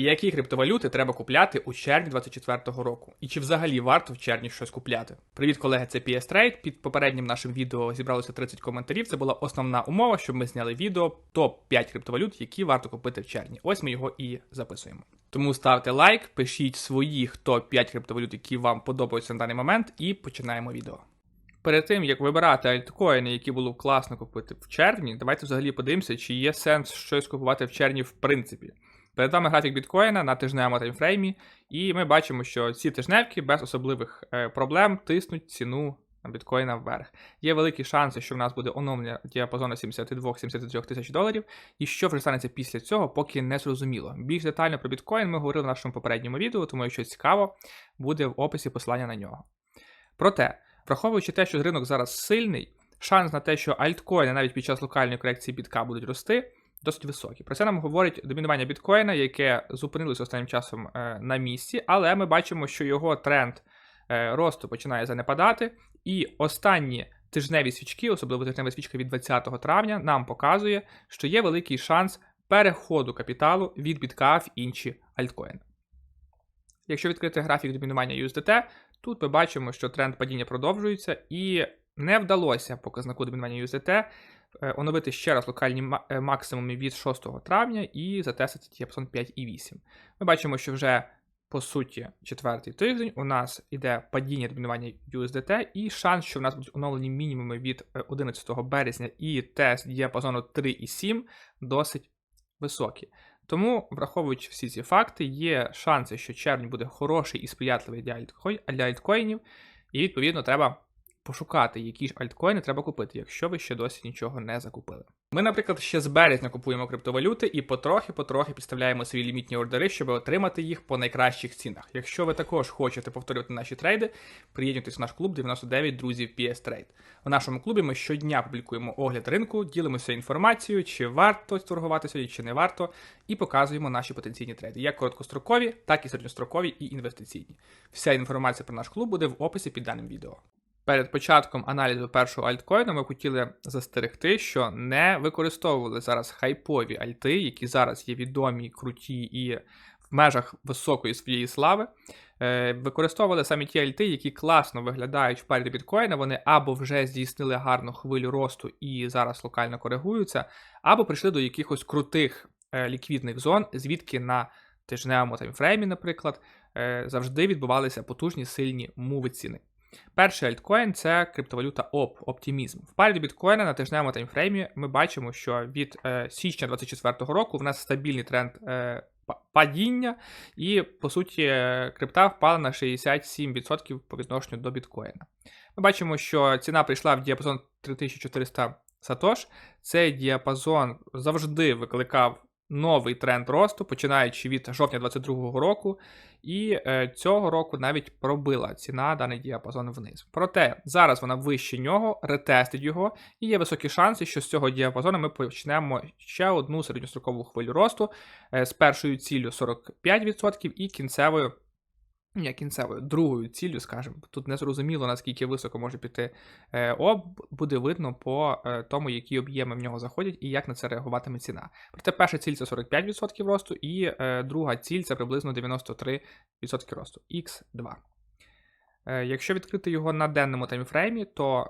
Які криптовалюти треба купляти у червні 2024 року? І чи взагалі варто в червні щось купляти? Привіт, колеги, це PS Trade. Під попереднім нашим відео зібралося 30 коментарів. Це була основна умова, щоб ми зняли відео топ-5 криптовалют, які варто купити в червні. Ось ми його і записуємо. Тому ставте лайк, пишіть своїх топ-5 криптовалют, які вам подобаються на даний момент, і починаємо відео. Перед тим як вибирати альткоїни, які було б класно купити в червні, давайте взагалі подивимося, чи є сенс щось купувати в червні в принципі. Перед вами графік біткоїна на тижневому таймфреймі, і ми бачимо, що ці тижневки без особливих е, проблем тиснуть ціну біткоїна вверх. Є великі шанси, що в нас буде оновлення діапазону 72-73 тисяч доларів, і що вже станеться після цього, поки не зрозуміло. Більш детально про біткоін ми говорили в нашому попередньому відео, тому якщо цікаво, буде в описі посилання на нього. Проте, враховуючи те, що ринок зараз сильний, шанс на те, що альткоїни навіть під час локальної корекції бітка будуть рости досить високі. Про це нам говорить домінування біткоїна, яке зупинилося останнім часом е, на місці, але ми бачимо, що його тренд е, росту починає занепадати, і останні тижневі свічки, особливо тижнева свічка від 20 травня, нам показує, що є великий шанс переходу капіталу від бітка в інші альткоїни. Якщо відкрити графік домінування USDT, тут ми бачимо, що тренд падіння продовжується, і не вдалося показнику домінування USDT оновити ще раз локальні е, максимуми від 6 травня і затестити діапазон 5,8. Ми бачимо, що вже по суті четвертий тиждень у нас іде падіння домінування USDT, і шанс, що в нас будуть оновлені мінімуми від 11 е, березня і тест діапазону 3,7 досить високі. Тому, враховуючи всі ці факти, є шанси, що червень буде хороший і сприятливий для альткоїнів, і відповідно треба пошукати, які ж альткоїни треба купити, якщо ви ще досі нічого не закупили. Ми, наприклад, ще з березня купуємо криптовалюти і потрохи-потрохи підставляємо свої лімітні ордери, щоб отримати їх по найкращих цінах. Якщо ви також хочете повторювати наші трейди, приєднуйтесь в наш клуб 99 друзів PS Trade. У нашому клубі ми щодня публікуємо огляд ринку, ділимося інформацією, чи варто торгувати сьогодні, чи не варто, і показуємо наші потенційні трейди, як короткострокові, так і середньострокові і інвестиційні. Вся інформація про наш клуб буде в описі під даним відео. Перед початком аналізу першого альткоїну ми хотіли застерегти, що не використовували зараз хайпові альти, які зараз є відомі, круті і в межах високої своєї слави. Е, використовували саме ті альти, які класно виглядають в парі біткоїна. Вони або вже здійснили гарну хвилю росту і зараз локально коригуються, або прийшли до якихось крутих е, ліквідних зон, звідки на тижневому таймфреймі, наприклад, е, завжди відбувалися потужні сильні муви ціни. Перший альткоін це криптовалюта ОП, оптимізм. В парі до біткоїна на тижневому таймфреймі ми бачимо, що від е, січня 2024 року в нас стабільний тренд е, падіння, і, по суті, крипта впала на 67% по відношенню до біткоїна. Ми бачимо, що ціна прийшла в діапазон 3400 сатош. Цей діапазон завжди викликав новий тренд росту, починаючи від жовтня 2022 року, і е, цього року навіть пробила ціна даний діапазон вниз. Проте зараз вона вище нього, ретестить його, і є високі шанси, що з цього діапазону ми почнемо ще одну середньострокову хвилю росту е, з першою ціллю 45% і кінцевою ні, кінцевою другою ціллю, скажімо, тут не зрозуміло, наскільки високо може піти е, об, буде видно по е, тому, які об'єми в нього заходять і як на це реагуватиме ціна. Проте перша ціль це 45% росту, і е, друга ціль це приблизно 93% росту X2. Е, якщо відкрити його на денному таймфреймі, то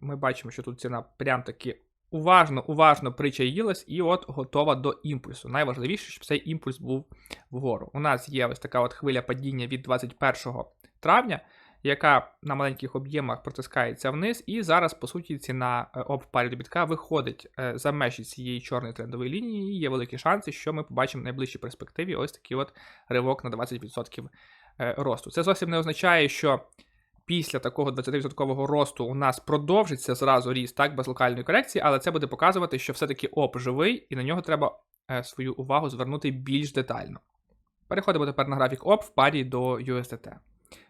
ми бачимо, що тут ціна прям таки уважно, уважно причаїлась і от готова до імпульсу. Найважливіше, щоб цей імпульс був вгору. У нас є ось така от хвиля падіння від 21 травня, яка на маленьких об'ємах протискається вниз, і зараз, по суті, ціна е, об парі до виходить е, за межі цієї чорної трендової лінії, і є великі шанси, що ми побачимо в найближчій перспективі ось такий от ривок на 20% е, росту. Це зовсім не означає, що після такого 20% росту у нас продовжиться зразу ріст так, без локальної корекції, але це буде показувати, що все-таки ОП живий, і на нього треба свою увагу звернути більш детально. Переходимо тепер на графік ОП в парі до USDT.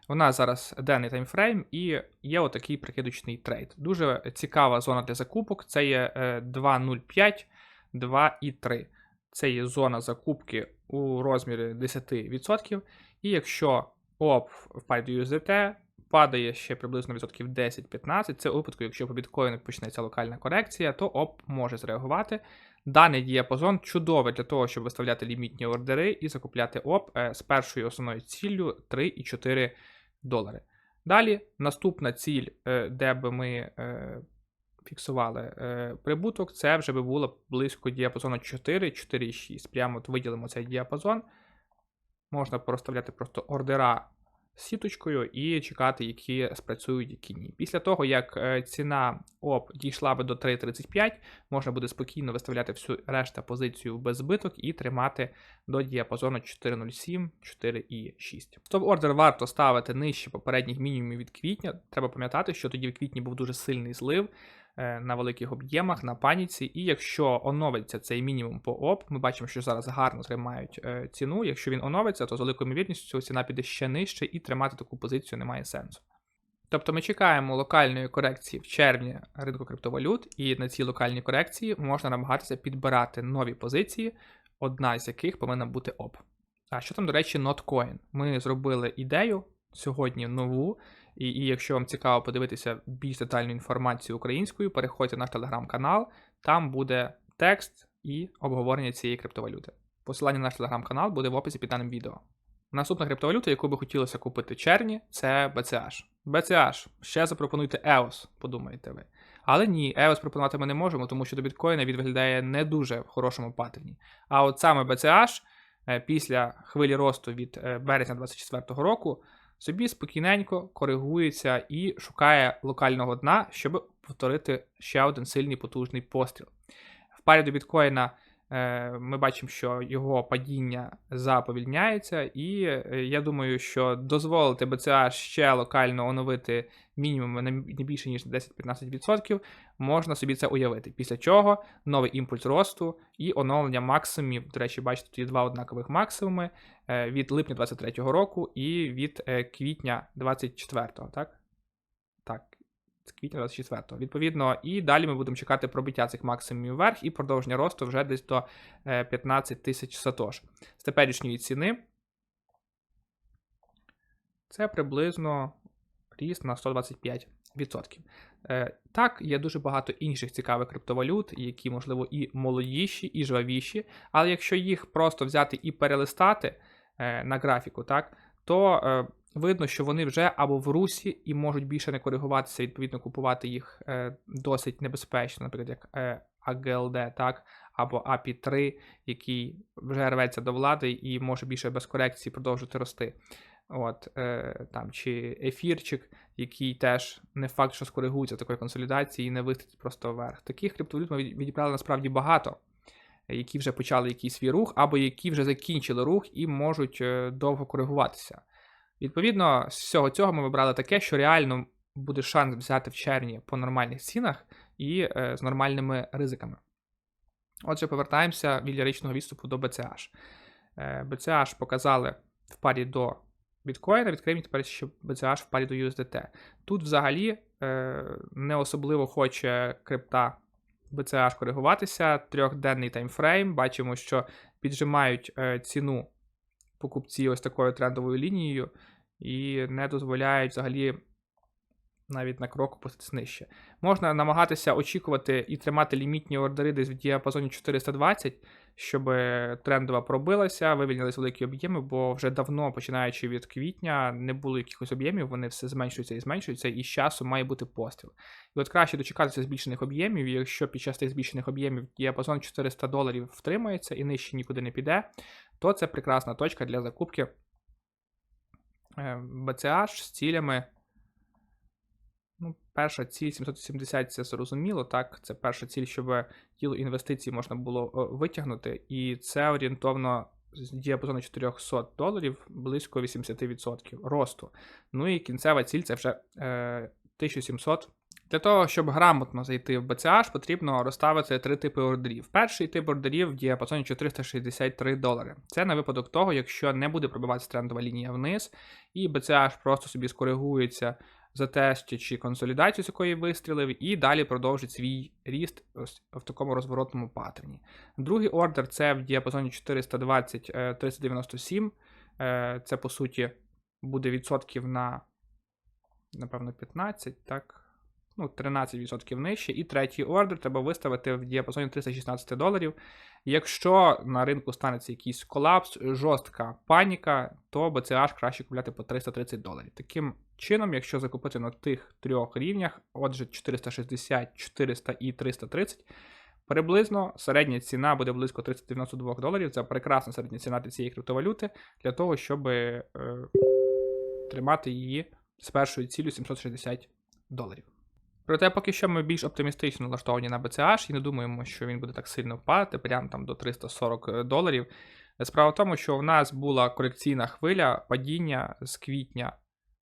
У нас зараз денний таймфрейм і є отакий прикидочний трейд. Дуже цікава зона для закупок. Це є 2.05, 2,3. Це є зона закупки у розмірі 10%. І якщо ОП в парі до USDT падає ще приблизно відсотків 10-15. Це у випадку, якщо по біткоїну почнеться локальна корекція, то ОП може зреагувати. Даний діапазон чудовий для того, щоб виставляти лімітні ордери і закупляти ОП е, з першою основною ціллю 3,4 долари. Далі наступна ціль, е, де би ми е, фіксували прибуток, це вже би було близько діапазону 4, 4,6. Прямо от виділимо цей діапазон. Можна проставляти просто ордера сіточкою і чекати, які спрацюють, які ні. Після того, як е, ціна ОП дійшла би до 3,35, можна буде спокійно виставляти всю решта позицію без збиток і тримати до діапазону 4,07, 4,6. Стоп-ордер варто ставити нижче попередніх мінімумів від квітня. Треба пам'ятати, що тоді в квітні був дуже сильний злив. Е, На великих об'ємах, на паніці, і якщо оновиться цей мінімум по ОП, ми бачимо, що зараз гарно тримають е, ціну. Якщо він оновиться, то з великою ймовірністю ціна піде ще нижче, і тримати таку позицію немає сенсу. Тобто ми чекаємо локальної корекції в червні ринку криптовалют, і на цій локальній корекції можна намагатися підбирати нові позиції, одна з яких повинна бути ОП. А що там, до речі, Notcoin? Ми зробили ідею сьогодні нову, і, і якщо вам цікаво подивитися більш детальну інформацію українською, переходьте в наш телеграм-канал, там буде текст і обговорення цієї криптовалюти. Посилання на наш телеграм-канал буде в описі під даним відео. Наступна криптовалюта, яку би хотілося купити в червні, це BCH. BCH, ще запропонуйте EOS, подумаєте ви. Але ні, EOS пропонувати ми не можемо, тому що до біткоїна він виглядає не дуже в хорошому паттерні. А от саме BCH е, після хвилі росту від е, березня 2024 року собі спокійненько коригується і шукає локального дна, щоб повторити ще один сильний потужний постріл. В парі до біткоїна ми бачимо, що його падіння заповільняється, і е, я думаю, що дозволити BCA ще локально оновити мінімум не більше ніж 10-15%, можна собі це уявити. Після чого новий імпульс росту і оновлення максимумів. До речі, бачите, тут є два однакових максимуми е, від липня 2023 року і від е, квітня 2024, так? Так, з квітня 24-го. Відповідно, і далі ми будемо чекати пробиття цих максимумів вверх і продовження росту вже десь до е, 15 тисяч сатош. З теперішньої ціни це приблизно ріст на 125%. Е, Так, є дуже багато інших цікавих криптовалют, які, можливо, і молодіші, і жвавіші, але якщо їх просто взяти і перелистати е, на графіку, так, то е, видно, що вони вже або в русі і можуть більше не коригуватися, відповідно, купувати їх е, досить небезпечно, наприклад, як е, AGLD, так, або API 3, який вже рветься до влади і може більше без корекції продовжувати рости. От, е, там, Чи ефірчик, який теж не факт, що скоригується такої консолідації і не вистрілить просто вверх. Таких криптовалют ми від- відібрали насправді багато, які вже почали якийсь свій рух, або які вже закінчили рух і можуть е, довго коригуватися. Відповідно, з всього цього ми вибрали таке, що реально буде шанс взяти в червні по нормальних цінах і е, з нормальними ризиками. Отже, повертаємося від ліричного відступу до BCH. Е, BCH показали в парі до біткоїна, відкриємо тепер ще BCH в парі до USDT. Тут взагалі е, не особливо хоче крипта BCH коригуватися. Трьохденний таймфрейм. Бачимо, що піджимають е, ціну покупці ось такою трендовою лінією і не дозволяють взагалі навіть на крок опуститися нижче. Можна намагатися очікувати і тримати лімітні ордери десь в діапазоні 420, щоб трендова пробилася, вивільнились великі об'єми, бо вже давно, починаючи від квітня, не було якихось об'ємів, вони все зменшуються і зменшуються, і з часу має бути постріл. І от краще дочекатися збільшених об'ємів, якщо під час тих збільшених об'ємів діапазон 400 доларів втримається і нижче нікуди не піде, то це прекрасна точка для закупки е, BCH з цілями. Ну, перша ціль 770 це зрозуміло, так. Це перша ціль, щоб тіло інвестицій можна було е, витягнути, і це орієнтовно з діапазону 400 доларів близько 80% росту. Ну і кінцева ціль це вже е, 1700. Для того, щоб грамотно зайти в BCH, потрібно розставити три типи ордерів. Перший тип ордерів в діапазоні 463 долари. Це на випадок того, якщо не буде пробиватися трендова лінія вниз, і BCH просто собі скоригується затестячи консолідацію, з якої вистрілив, і далі продовжить свій ріст в такому розворотному паттерні. Другий ордер це в діапазоні 420-397. Е, Це, по суті, буде відсотків на напевно, 15, так. Ну, 13% нижче. І третій ордер треба виставити в діапазоні 316 доларів. Якщо на ринку станеться якийсь колапс, жорстка паніка, то BCH краще купляти по 330 доларів. Таким чином, якщо закупити на тих трьох рівнях, отже, 460, 400 і 330, приблизно середня ціна буде близько 392 доларів. Це прекрасна середня ціна для цієї криптовалюти для того, щоб е, тримати її з першою ціллю 760 доларів. Проте, поки що ми більш оптимістично налаштовані на BCH і не думаємо, що він буде так сильно впадати, прямо там до 340 доларів. Справа в тому, що в нас була корекційна хвиля падіння з квітня.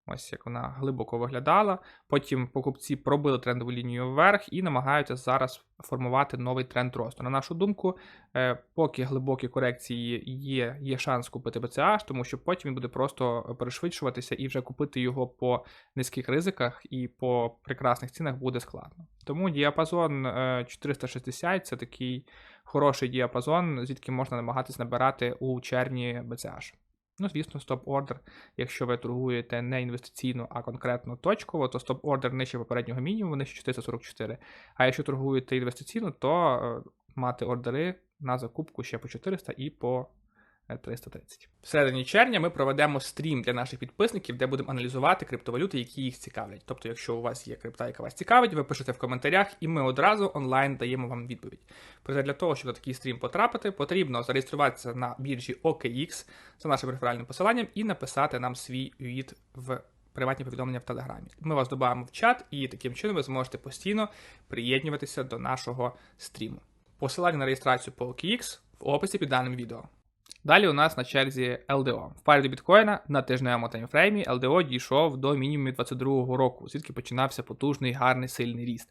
Ось як вона глибоко виглядала. Потім покупці пробили трендову лінію вверх і намагаються зараз формувати новий тренд росту. На нашу думку, е, поки глибокі корекції є, є шанс купити BCH, тому що потім він буде просто перешвидшуватися і вже купити його по низьких ризиках і по прекрасних цінах буде складно. Тому діапазон е, 460 це такий хороший діапазон, звідки можна намагатись набирати у червні BCH. Ну, звісно, стоп-ордер, якщо ви торгуєте не інвестиційно, а конкретно точково, то стоп-ордер нижче попереднього мінімуму, нижче 444. А якщо торгуєте інвестиційно, то е, мати ордери на закупку ще по 400 і по 330. В середині червня ми проведемо стрім для наших підписників, де будемо аналізувати криптовалюти, які їх цікавлять. Тобто, якщо у вас є крипта, яка вас цікавить, ви пишете в коментарях, і ми одразу онлайн даємо вам відповідь. Проте для того, щоб на такий стрім потрапити, потрібно зареєструватися на біржі OKX за нашим реферальним посиланням і написати нам свій UID в приватні повідомлення в Телеграмі. Ми вас додаємо в чат, і таким чином ви зможете постійно приєднуватися до нашого стріму. Посилання на реєстрацію по OKX в описі під даним відео. Далі у нас на черзі LDO. В парі до біткоїна на тижневому таймфреймі LDO дійшов до мінімумів 22-го року, звідки починався потужний, гарний, сильний ріст.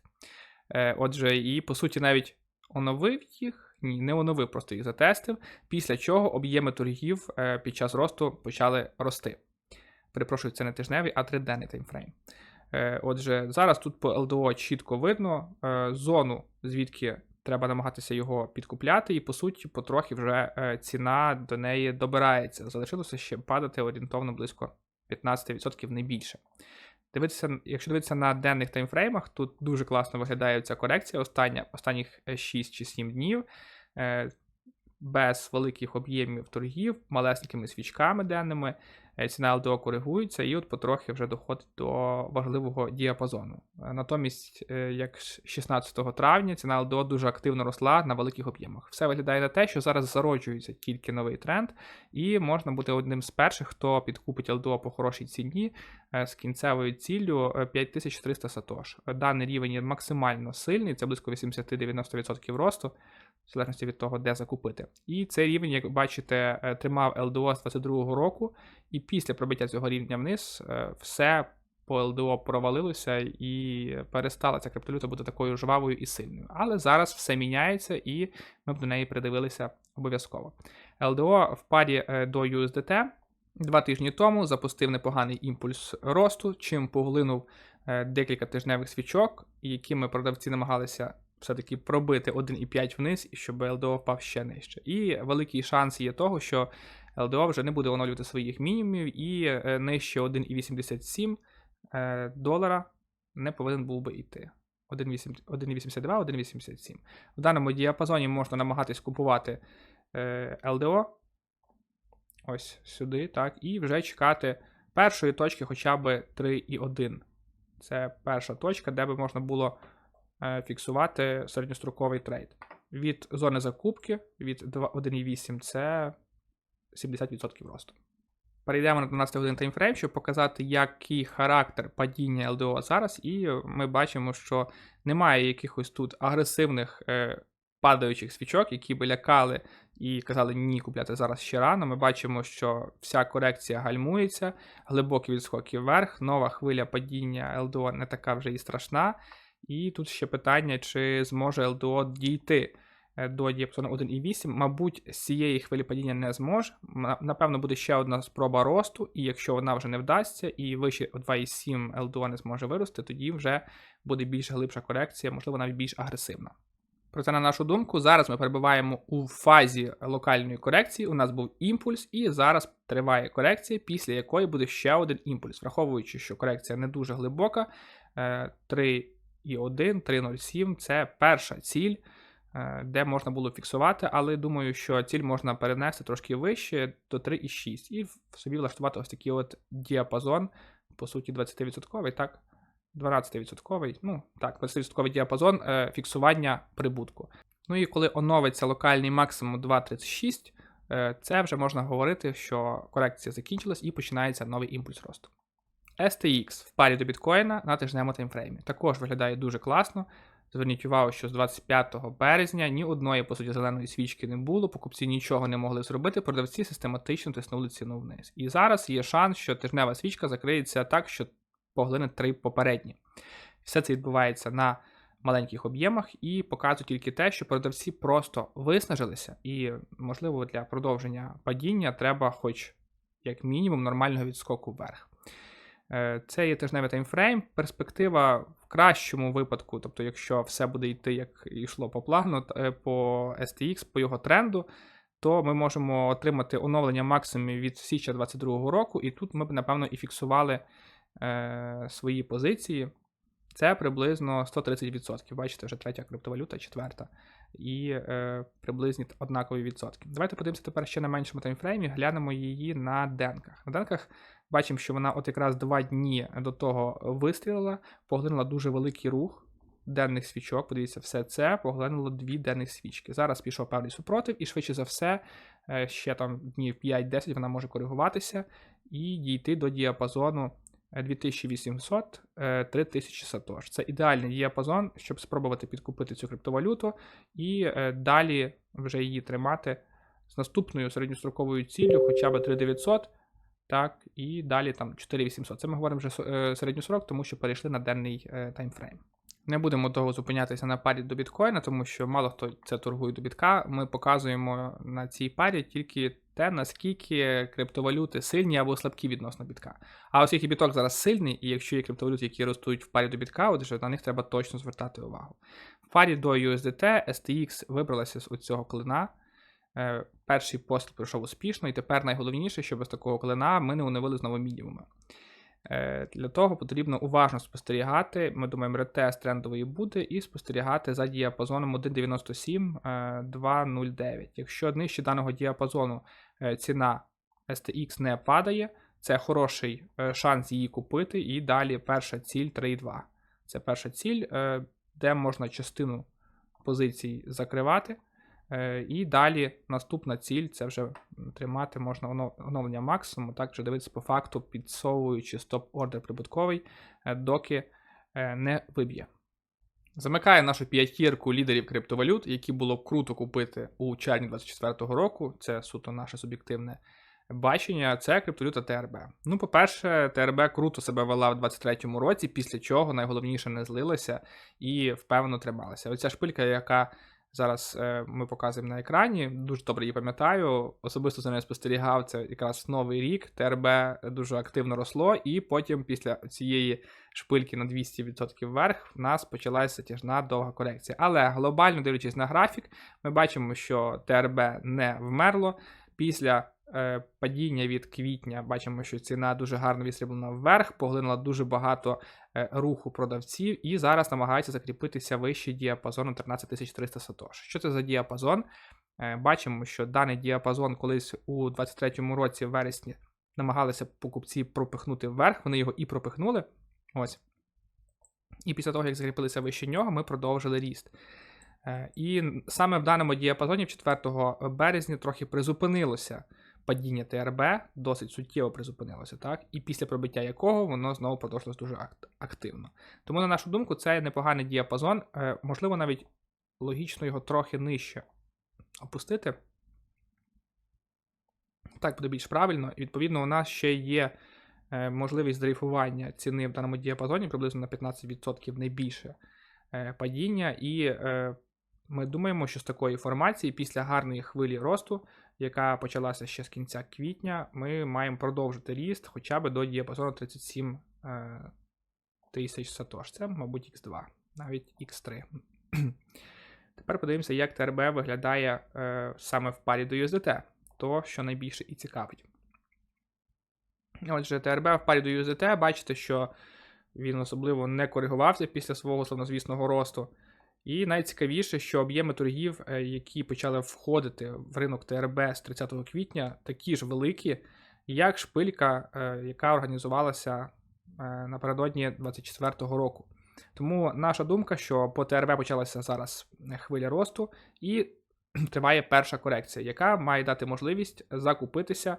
Е, Отже, і по суті навіть оновив їх, ні, не оновив, просто їх затестив, після чого об'єми торгів е, під час росту почали рости. Перепрошую, це не тижневий, а триденний таймфрейм. Е, Отже, зараз тут по LDO чітко видно зону, звідки треба намагатися його підкупляти, і по суті, потрохи вже е, ціна до неї добирається. Залишилося ще падати орієнтовно близько 15% не більше. Дивитися, якщо дивитися на денних таймфреймах, тут дуже класно виглядає ця корекція остання, останніх 6 чи 7 днів. Е, без великих об'ємів торгів, малесенькими свічками денними, е, ціна LDO коригується, і от потрохи вже доходить до важливого діапазону. Е, Натомість, е, як 16 травня, ціна LDO дуже активно росла на великих об'ємах. Все виглядає на те, що зараз зароджується тільки новий тренд, і можна бути одним з перших, хто підкупить LDO по хорошій ціні з кінцевою ціллю 5300 сатош. Даний рівень є максимально сильний, це близько 80-90% росту в залежності від того, де закупити. І цей рівень, як бачите, е, тримав LDO з 22-го року, і після пробиття цього рівня вниз е, все по LDO провалилося і перестала ця криптовалюта бути такою жвавою і сильною. Але зараз все міняється, і ми б до неї придивилися обов'язково. LDO в парі е, до USDT. Два тижні тому запустив непоганий імпульс росту, чим поглинув декілька тижневих свічок, якими продавці намагалися все-таки пробити 1,5 вниз, і щоб LDO впав ще нижче. І великий шанс є того, що LDO вже не буде оновлювати своїх мінімумів, і е, нижче 1,87 е, долара не повинен був би йти. 1,82, 1,87. В даному діапазоні можна намагатись купувати. Е, Ось сюди, так, і вже чекати першої точки хоча б 3,1. Це перша точка, де би можна було фіксувати середньостроковий трейд. Від зони закупки від 1,8 це 70% росту. Перейдемо на 12 годин таймфрейм, щоб показати, який характер падіння ЛДО зараз, і ми бачимо, що немає якихось тут агресивних е, падаючих свічок, які би лякали і казали, ні, купляти зараз ще рано. Ми бачимо, що вся корекція гальмується, глибокі відскоки вверх, нова хвиля падіння ЛДО не така вже і страшна. І тут ще питання, чи зможе LDO дійти е, до діапазону 1,8. Мабуть, з цієї хвилі падіння не зможе. Напевно, буде ще одна спроба росту, і якщо вона вже не вдасться, і вище 2,7 LDO не зможе вирости, тоді вже буде більш глибша корекція, можливо, навіть більш агресивна. Проте, на нашу думку, зараз ми перебуваємо у фазі локальної корекції. У нас був імпульс, і зараз триває корекція, після якої буде ще один імпульс, враховуючи, що корекція не дуже глибока. 3,1, 3,07 це перша ціль, е, де можна було фіксувати, але думаю, що ціль можна перенести трошки вище до 3,6 і собі влаштувати ось такий от діапазон, по суті, 20%, так? 12%, ну так, 20% діапазон е, фіксування прибутку. Ну і коли оновиться локальний максимум 2,36, е, це вже можна говорити, що корекція закінчилась і починається новий імпульс росту. STX в парі до біткоїна на тижневому таймфреймі також виглядає дуже класно. Зверніть увагу, що з 25 березня ні одної, по суті, зеленої свічки не було, покупці нічого не могли зробити, продавці систематично тиснули ціну вниз. І зараз є шанс, що тижнева свічка закриється так, що поглине три попередні. Все це відбувається на маленьких об'ємах і показує тільки те, що продавці просто виснажилися, і, можливо, для продовження падіння треба, хоч як мінімум, нормального відскоку вверх. Е, це є тижневий таймфрейм. Перспектива в кращому випадку, тобто, якщо все буде йти, як йшло по плану, е, по STX, по його тренду, то ми можемо отримати оновлення максимумів від січня 2022 року, і тут ми б, напевно, і фіксували е, свої позиції. Це приблизно 130%. Бачите, вже третя криптовалюта, четверта. І е, приблизні однакові відсотки. Давайте подивимося тепер ще на меншому таймфреймі, глянемо її на денках. На денках бачимо, що вона от якраз два дні до того вистрілила, поглинула дуже великий рух денних свічок. Подивіться, все це поглинуло дві денних свічки. Зараз пішов певний супротив, і швидше за все, е, ще там днів 5-10 вона може коригуватися і дійти до діапазону. 2800 3000 сатош. Це ідеальний діапазон, щоб спробувати підкупити цю криптовалюту і е, далі вже її тримати з наступною середньостроковою ціллю, хоча б 3900. Так, і далі там 4800. Це ми говоримо вже е, середньосрок, тому що перейшли на денний е, таймфрейм. Не будемо довго зупинятися на парі до біткоїна, тому що мало хто це торгує до бітка. Ми показуємо на цій парі тільки те, наскільки криптовалюти сильні або слабкі відносно бітка. А оскільки біток зараз сильний, і якщо є криптовалюти, які ростуть в парі до бітка, отже, на них треба точно звертати увагу. В парі до USDT STX вибралася з цього клина. Е, перший постріл пройшов успішно, і тепер найголовніше, щоб без такого клина ми не уновили знову мінімуми. Е, для того потрібно уважно спостерігати. Ми думаємо, ретест трендовий буде, і спостерігати за діапазоном 1,97 2,09. Якщо нижче даного діапазону е, ціна STX не падає, це хороший е, шанс її купити. І далі перша ціль 3,2. Це перша ціль, де можна частину позицій закривати. Е, і далі наступна ціль це вже тримати можна оновлення максимуму, так вже дивитися по факту, підсовуючи стоп-ордер прибутковий, е, доки е, не виб'є. Замикає нашу п'ятірку лідерів криптовалют, які було круто купити у червні 2024 року. Це суто наше суб'єктивне бачення. Це криптовалюта ТРБ. Ну, по-перше, ТРБ круто себе вела в 2023 році, після чого найголовніше не злилася і впевнено трималася. Оця шпилька, яка Зараз е, ми показуємо на екрані. Дуже добре її пам'ятаю. Особисто за нею спостерігав це якраз новий рік. ТРБ дуже активно росло, і потім, після цієї шпильки на 200% вверх, в нас почалася тяжна довга корекція. Але глобально дивлячись на графік, ми бачимо, що ТРБ не вмерло. Після падіння від квітня бачимо, що ціна дуже гарно відстріблена вверх, поглинула дуже багато е, руху продавців, і зараз намагається закріпитися вищий діапазон 13300 сатош. Що це за діапазон? Е, бачимо, що даний діапазон колись у 2023 році в вересні намагалися покупці пропихнути вверх, вони його і пропихнули. Ось. І після того, як закріпилися вище нього, ми продовжили ріст. І саме в даному діапазоні 4 березня трохи призупинилося падіння ТРБ досить суттєво призупинилося, так? І після пробиття якого воно знову продовжилось дуже активно. Тому, на нашу думку, це непоганий діапазон, е, можливо, навіть логічно його трохи нижче опустити. Так буде більш правильно, і відповідно, у нас ще є е, можливість дрейфування ціни в даному діапазоні приблизно на 15% найбільше е, падіння. І ми думаємо, що з такої формації після гарної хвилі росту яка почалася ще з кінця квітня, ми маємо продовжити ріст хоча б до діапазону 37 е, тисяч сатош. Це, мабуть, X2, навіть X3. Тепер подивимося, як ТРБ виглядає е, саме в парі до USDT, то що найбільше і цікавить. Отже, ТРБ в парі до USDT, бачите, що він особливо не коригувався після свого славнозвісного росту. І найцікавіше, що об'єми торгів, е, які почали входити в ринок ТРБ з 30 квітня, такі ж великі, як шпилька, е, яка організувалася е, напередодні 24-го року. Тому наша думка, що по ТРБ почалася зараз хвиля росту, і триває перша корекція, яка має дати можливість закупитися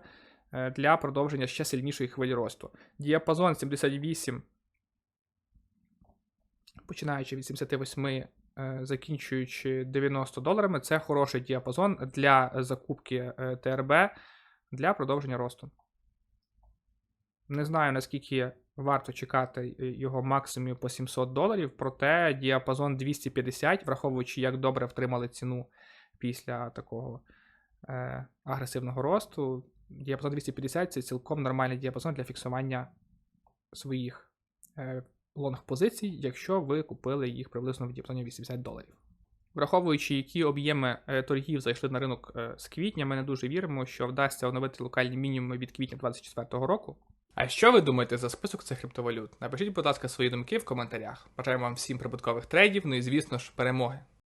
для продовження ще сильнішої хвилі росту. Діапазон 78, починаючи від 78, е, закінчуючи 90 доларами, це хороший діапазон для закупки е, ТРБ для продовження росту. Не знаю, наскільки варто чекати е, його максимум по 700 доларів, проте діапазон 250, враховуючи, як добре втримали ціну після такого е, агресивного росту. Діапазон 250 це цілком нормальний діапазон для фіксування своїх е, лонг-позицій, якщо ви купили їх приблизно в діапазоні 80 доларів. Враховуючи, які об'єми е, торгів зайшли на ринок е, з квітня, ми не дуже віримо, що вдасться оновити локальні мінімуми від квітня 2024 року. А що ви думаєте за список цих криптовалют? Напишіть, будь ласка, свої думки в коментарях. Бажаємо вам всім прибуткових трейдів, ну і звісно ж, перемоги.